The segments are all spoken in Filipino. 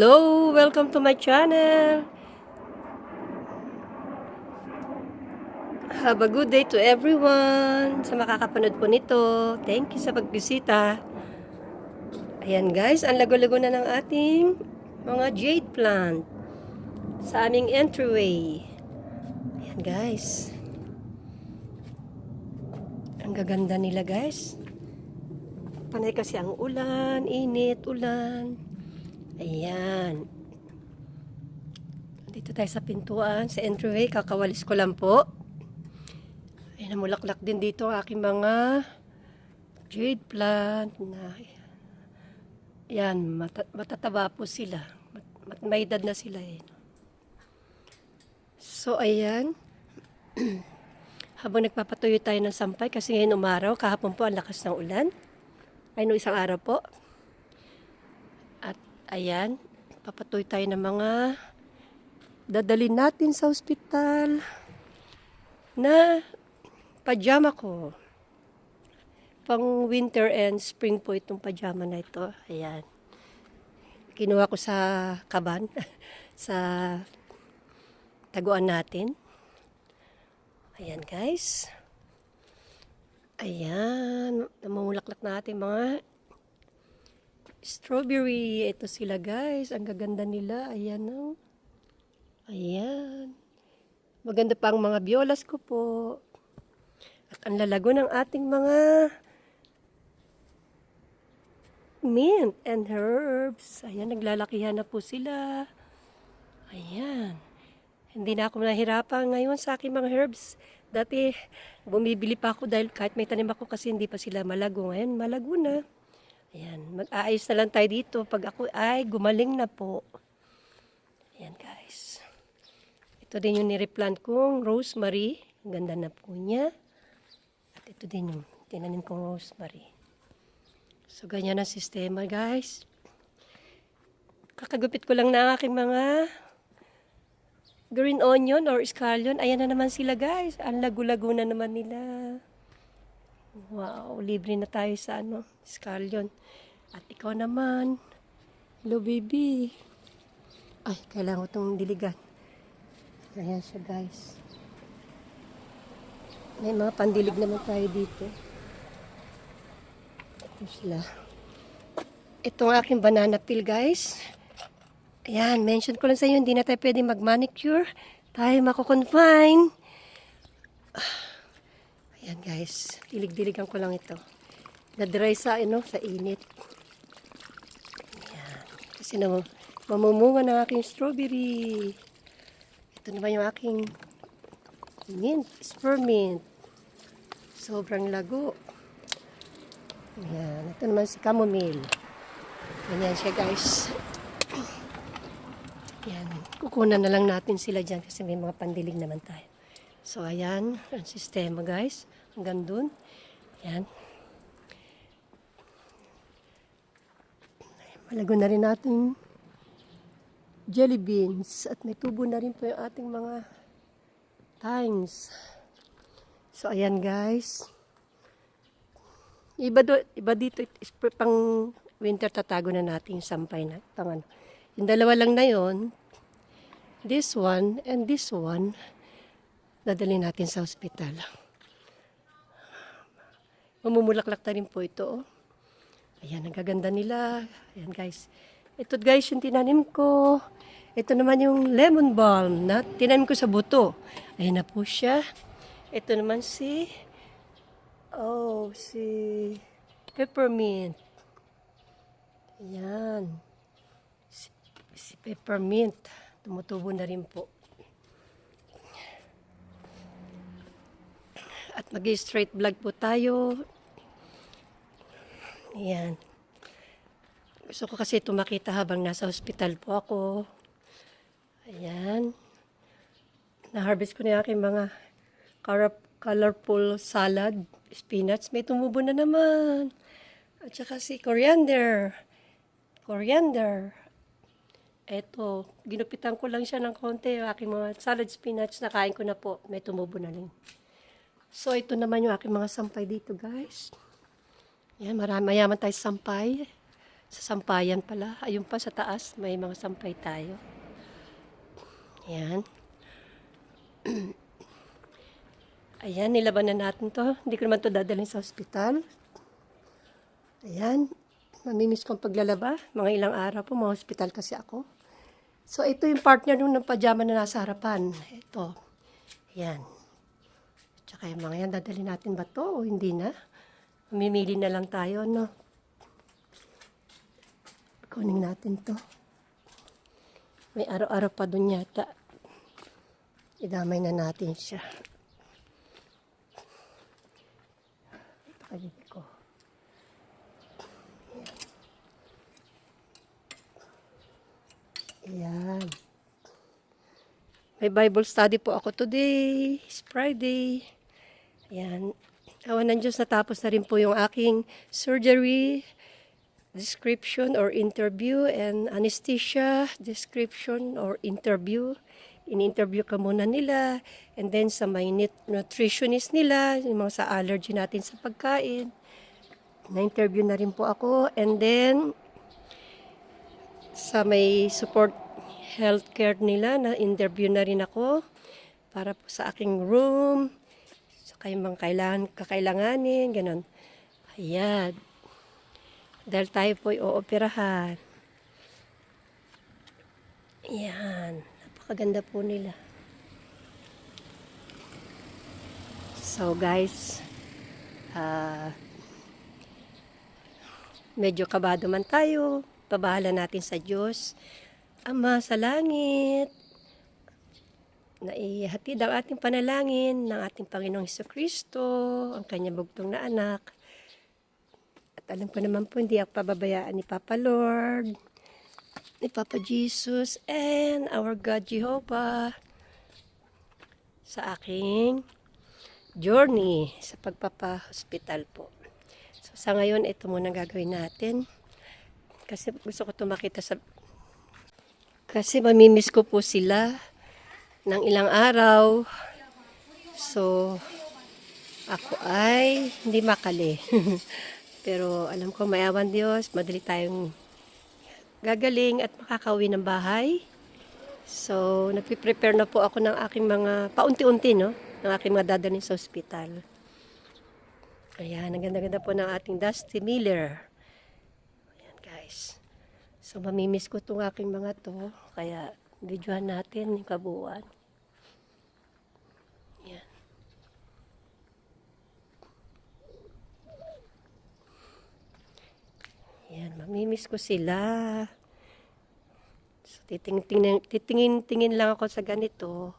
Hello! Welcome to my channel! Have a good day to everyone sa makakapanood po nito. Thank you sa pagbisita. Ayan guys, ang lago-lago na ng ating mga jade plant sa aming entryway. Ayan guys. Ang gaganda nila guys. Panay kasi ang ulan, init, ulan. Ayan. Dito tayo sa pintuan, sa entryway. Kakawalis ko lang po. Ayan, namulaklak din dito ang aking mga jade plant na yan, mata, matataba po sila. Mat, mat, may edad na sila eh. So, ayan. Habang nagpapatuyo tayo ng sampay, kasi ngayon umaraw, kahapon po ang lakas ng ulan. Ay, no, isang araw po. Ayan, papatuloy tayo ng mga dadalhin natin sa ospital na pajama ko. Pang winter and spring po itong pajama na ito. Ayan. Kinuha ko sa kaban, sa taguan natin. Ayan guys. Ayan. Namumulaklak na ating mga Strawberry. Ito sila guys. Ang gaganda nila. Ayan o. Ayan. Maganda pa ang mga biolas ko po. At ang lalago ng ating mga mint and herbs. Ayan, naglalakihan na po sila. Ayan. Hindi na ako nahirapan ngayon sa aking mga herbs. Dati, bumibili pa ako dahil kahit may tanim ako kasi hindi pa sila malago. Ngayon, malago na. Ayan, mag-aayos na lang tayo dito pag ako ay gumaling na po. Ayan guys. Ito din yung nireplant kong rosemary. Ang ganda na po niya. At ito din yung tinanim kong rosemary. So ganyan ang sistema guys. Kakagupit ko lang na aking mga green onion or scallion. Ayan na naman sila guys. Ang lagu-lago na naman nila. Wow, libre na tayo sa ano, scallion. At ikaw naman. Hello, baby. Ay, kailangan ko itong diligan. Ayan siya, guys. May mga pandilig naman tayo dito. Ito sila. Ito ang aking banana peel, guys. Ayan, mention ko lang sa inyo, hindi na tayo pwede mag-manicure. Tayo mako-confine. Ayan guys, dilig-diligan ko lang ito. Na-dry sa, ano, sa init. Ayan. Kasi na, mamumunga ng aking strawberry. Ito naman yung aking mint, spearmint. Sobrang lago. Ayan. Ito naman si chamomile. Ganyan siya guys. Ayan. Kukunan na lang natin sila dyan kasi may mga pandilig naman tayo. So, ayan, ang sistema guys. Hanggang dun. Ayan. Malago na rin natin jelly beans. At may tubo na rin po yung ating mga thymes. So, ayan guys. Iba, do, iba dito, is pang winter tatago na natin sampay na. Pang ano. Yung dalawa lang na yon this one and this one, dadali natin sa ospital. Mamumulaklak na rin po ito. Oh. Ayan, ang gaganda nila. Ayan guys. Ito guys, yung tinanim ko. Ito naman yung lemon balm na tinanim ko sa buto. Ayan na po siya. Ito naman si, oh, si peppermint. Ayan. Si, si peppermint. Tumutubo na rin po. At mag-straight vlog po tayo. Ayan. Gusto ko kasi ito makita habang nasa hospital po ako. Ayan. Na-harvest ko na aking mga color- colorful salad, spinach. May tumubo na naman. At saka si coriander. Coriander. Eto, ginupitan ko lang siya ng konti. Yung aking mga salad spinach, nakain ko na po. May tumubo na rin. So, ito naman yung aking mga sampay dito, guys. Yan, marami, mayaman tayo sa sampay. Sa sampayan pala. Ayun pa sa taas, may mga sampay tayo. Yan. Ayan, nilaban na natin to. Hindi ko naman to dadalhin sa ospital. Ayan. Mamimiss kong paglalaba. Mga ilang araw po, mga hospital kasi ako. So, ito yung partner nung ng pajama na nasa harapan. Ito. Ayan. Tsaka yung mga yan, dadalhin natin ba to o hindi na? Mamimili na lang tayo, no? Kunin natin to. May araw-araw pa dun yata. Idamay na natin siya. Pakalipin ko. Ayan. May Bible study po ako today. It's Friday. Ayan. Awan ng Diyos, natapos na rin po yung aking surgery description or interview and anesthesia description or interview. In-interview ka muna nila and then sa may nut- nutritionist nila, yung mga sa allergy natin sa pagkain. Na-interview na rin po ako and then sa may support healthcare nila na interview na rin ako para po sa aking room kayong mga kailangan, kakailanganin, ganun. Ayan. Dahil tayo po'y ooperahan. Ayan. Napakaganda po nila. So guys, ah medyo kabado man tayo, pabahala natin sa Diyos. Ama sa langit, na ihatid ang ating panalangin ng ating Panginoong Heso Kristo, ang kanyang bugtong na anak. At alam ko naman po, hindi ako pababayaan ni Papa Lord, ni Papa Jesus, and our God Jehovah sa aking journey sa pagpapa-hospital po. So sa ngayon, ito muna gagawin natin. Kasi gusto ko ito makita sa... Kasi mamimiss ko po sila ng ilang araw. So, ako ay hindi makali. Pero alam ko mayawan Diyos, madali tayong gagaling at makakauwi ng bahay. So, nagpe-prepare na po ako ng aking mga, paunti-unti, no? Ng aking mga dadalhin sa ospital. Ayan, ang ganda-ganda po ng ating Dusty Miller. Ayan, guys. So, mamimiss ko itong aking mga to. Kaya, videohan natin yung kabuuan. Mamimiss ko sila. So, titingin, titingin, tingin lang ako sa ganito.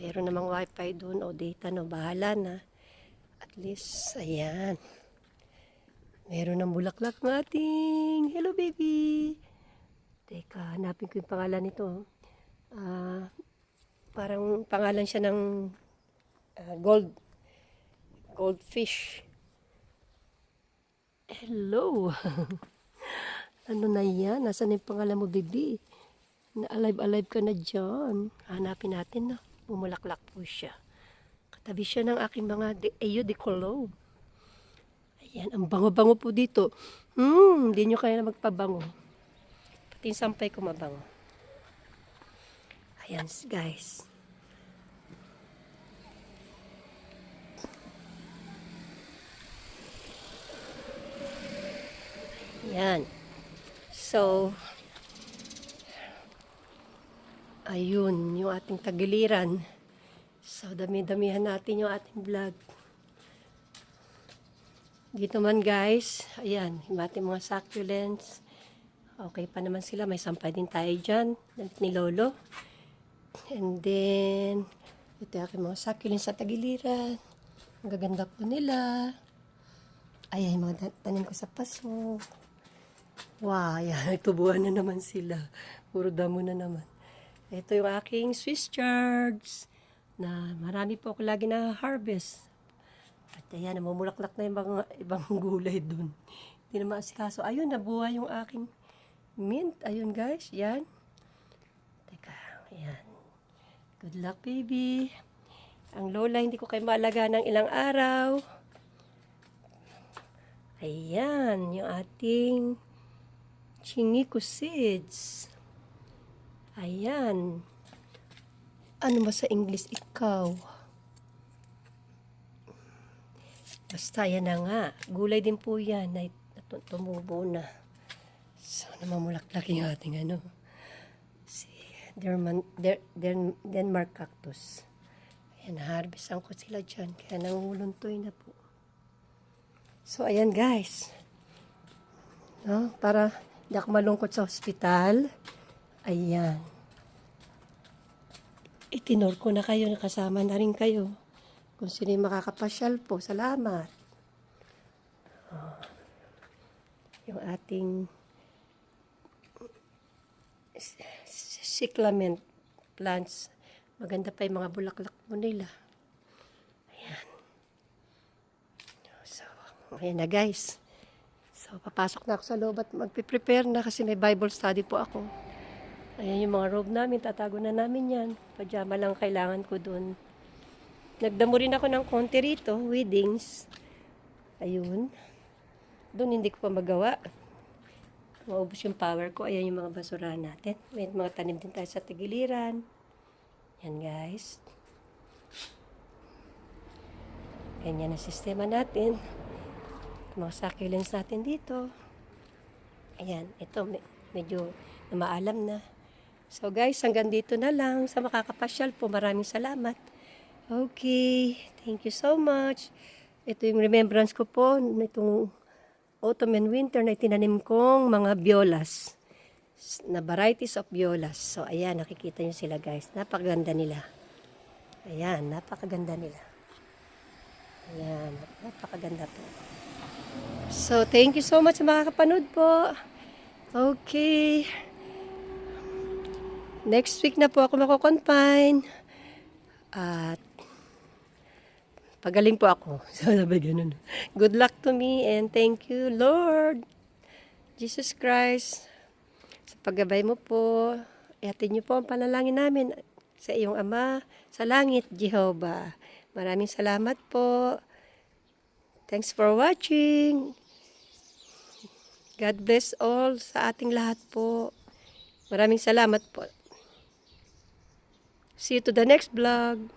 Meron namang wifi doon o data, no, bahala na. At least, ayan. Meron ng bulaklak nating. Hello, baby. Teka, hanapin ko yung pangalan nito. Ah, parang pangalan siya ng ah, gold goldfish. Hello. ano na yan? Nasaan na yung pangalan mo, baby? Na alive-alive ka na dyan. Hanapin natin na. Bumulaklak po siya. Katabi siya ng aking mga de Ayo de Cologne. Ayan, ang bango-bango po dito. Hmm, hindi nyo kaya na magpabango. Pati yung sampay ko mabango. Ayan, guys. Ayan. So, ayun, yung ating tagiliran. So, dami-damihan natin yung ating vlog. Dito man guys, ayan, yung ating mga succulents. Okay pa naman sila, may sampay din tayo dyan, ni Lolo. And then, ito yung aking mga succulents sa tagiliran. Ang gaganda po nila. Ayan, yung mga tanim ko sa paso. Wow, yan, tubuhan na naman sila. Puro damo na naman. Ito yung aking Swiss chards na marami po ako lagi na harvest. At ayan, namumulaklak na yung mga ibang gulay dun. Hindi na maasikaso. Ayun, nabuhay yung aking mint. Ayun guys, yan. Teka, ayan. Good luck baby. Ang lola, hindi ko kayo maalaga ng ilang araw. Ayan, yung ating Chingico seeds. Ayan. Ano ba sa English ikaw? Basta yan na nga. Gulay din po yan nat- tumubo na. So, namamulaklak yung ating ano. Si Derman, Der, Den, Denmark cactus. Ayan, harvestan ko sila dyan. Kaya nanguluntoy na po. So, ayan guys. No? Para hindi ako malungkot sa hospital. Ayan. Itinor ko na kayo, nakasama na rin kayo. Kung sino yung makakapasyal po, salamat. Oh. Yung ating cyclamen plants. Maganda pa yung mga bulaklak mo nila. Ayan. So, ayan na guys. So, papasok na ako sa loob at magpiprepare na kasi may Bible study po ako. Ayan yung mga robe namin, tatago na namin yan. Pajama lang kailangan ko dun. Nagdamo rin ako ng konti rito, weddings. Ayun. Doon hindi ko pa magawa. Maubos yung power ko. Ayan yung mga basurahan natin. May mga tanim din tayo sa tigiliran. Yan guys. Ganyan ang sistema natin. Mga succulents natin dito. Ayan, ito me- medyo namaalam na. So guys, hanggang dito na lang. Sa makakapasyal po, maraming salamat. Okay, thank you so much. Ito yung remembrance ko po nitong autumn and winter na itinanim kong mga biolas na varieties of biolas. So ayan, nakikita nyo sila guys. Napakaganda nila. Ayan, napakaganda nila. Ayan, napakaganda po. So, thank you so much sa makakapanood po. Okay. Next week na po ako mako-confine. At pagaling po ako. Sana ba ganun? Good luck to me and thank you, Lord. Jesus Christ. Sa paggabay mo po, ihatid niyo po ang panalangin namin sa iyong Ama sa langit, Jehovah. Maraming salamat po. Thanks for watching. God bless all sa ating lahat po. Maraming salamat po. See you to the next vlog.